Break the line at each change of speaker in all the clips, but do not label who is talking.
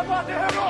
Lava Derrota!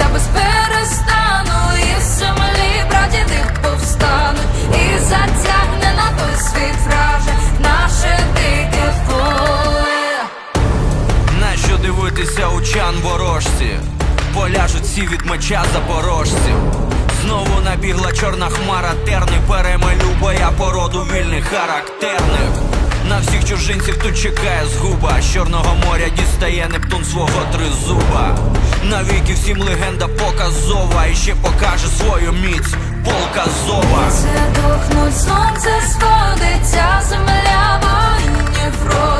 сунеться без перестану, і землі прадіди повстануть, і затягне на той світ враже наше дике поле.
Нащо дивитися учан ворожці? Поляжуть всі від меча запорожців. Знову набігла чорна хмара терни, перемелю боя породу вільних характерних. На всіх чужинців тут чекає згуба. З Чорного моря дістає Нептун свого тризуба. Навіки всім легенда показова і ще покаже свою міць полка зова.
Це дохнуть, сонце сходиться, земля воїнів родить,